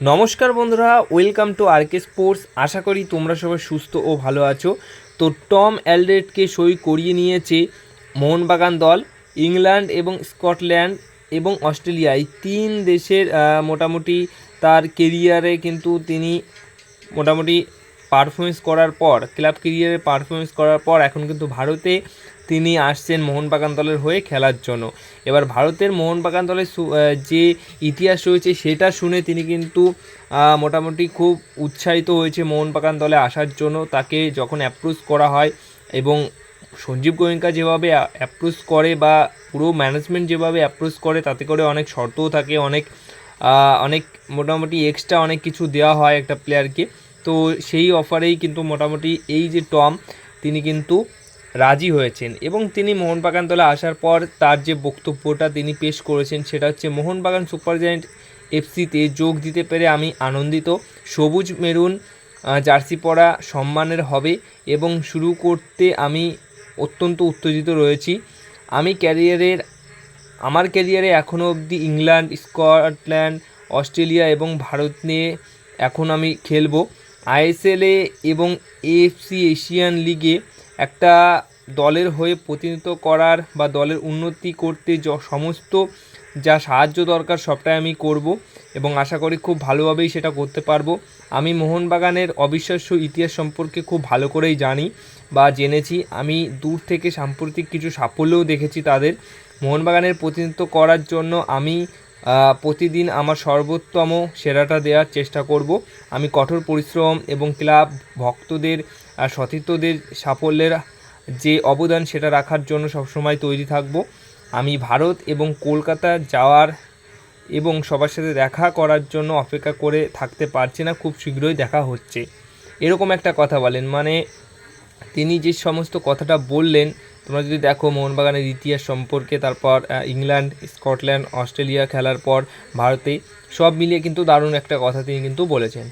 নমস্কার বন্ধুরা, welcome to RK sports. আশা করি তোমরা সবাই সুস্থ ও ভালো আছো। তো টম অ্যালডেটকে সই করিয়ে নিয়েছে মোহনবাগান দল, ইংল্যান্ড এবং স্কটল্যান্ড এবং অস্ট্রেলিয়া। এই তিন দেশের মোটামুটি তার কেরিয়ারে কিন্তু তিনি মোটামুটি পারফরমেন্স করার পর ক্লাব কেরিয়ারে পারফরমেন্স করার পর এখন কিন্তু ভারতে তিনি আসছেন মোহনবাগান দলের হয়ে খেলার জন্য। এবার ভারতের মোহনবাগান দলের যে ইতিহাস রয়েছে সেটা শুনে তিনি কিন্তু মোটামুটি খুব উৎসাহিত হয়েছে মোহনবাগান দলে আসার জন্য। তাকে যখন অ্যাপ্রোচ করা হয় এবং সঞ্জীব গোয়েঙ্কা যেভাবে অ্যাপ্রোচ করে বা পুরো ম্যানেজমেন্ট যেভাবে অ্যাপ্রোচ করে, তাতে করে অনেক শর্তও থাকে, অনেক অনেক মোটামুটি এক্সট্রা অনেক কিছু দেওয়া হয় একটা প্লেয়ারকে তো সেই অফারেই কিন্তু মোটামুটি এই যে টম তিনি কিন্তু রাজি হয়েছেন। এবং তিনি মোহনবাগান দলে আসার পর তার যে বক্তব্যটা তিনি পেশ করেছেন, সেটা হচ্ছে, মোহনবাগান সুপার জায়েন্ট এফসিতে যোগ দিতে পেরে আমি আনন্দিত। সবুজ মেরুন জার্সি পরা সম্মানের হবে এবং শুরু করতে আমি অত্যন্ত উত্তেজিত রয়েছি। আমি ক্যারিয়ারের, আমার ক্যারিয়ারে এখনও অবধি ইংল্যান্ড, স্কটল্যান্ড, অস্ট্রেলিয়া এবং ভারত নিয়ে এখন আমি খেলব। আইএসএলে এবং এএফসি এশিয়ান লিগে একটা দলের হয়ে প্রতিনিধিত্ব করার বা দলের উন্নতি করতে য, সমস্ত যা সাহায্য দরকার সবটাই আমি করব এবং আশা করি খুব ভালোভাবেই সেটা করতে পারব। আমি মোহনবাগানের অবিশ্বাস্য ইতিহাস সম্পর্কে খুব ভালো করেই জানি বা জেনেছি। আমি দূর থেকে সাম্প্রতিক কিছু সাফল্যও দেখেছি তাদের। মোহনবাগানের প্রতিনিধিত্ব করার জন্য আমি প্রতিদিন আমার সর্বোত্তম সেরাটা দেওয়ার চেষ্টা করব। আমি কঠোর পরিশ্রম এবং ক্লাব ভক্তদের সতীর্থদের সাফল্যের যে অবদান সেটা রাখার জন্য সবসময় তৈরি থাকব। আমি ভারত এবং কলকাতা যাওয়ার এবং সবার সাথে দেখা করার জন্য অপেক্ষা করে থাকতে পারছি না, খুব শীঘ্রই দেখা হচ্ছে। এরকম একটা কথা বলেন মানে তিনি যে সমস্ত কথাটা বললেন তোমরা যদি দেখো মোহনবাগানের ইতিহাস সম্পর্কে, তারপর ইংল্যান্ড, স্কটল্যান্ড, অস্ট্রেলিয়া খেলার পর ভারতে সব মিলিয়ে কিন্তু দারুণ একটা কথা তিনি কিন্তু বলেছেন।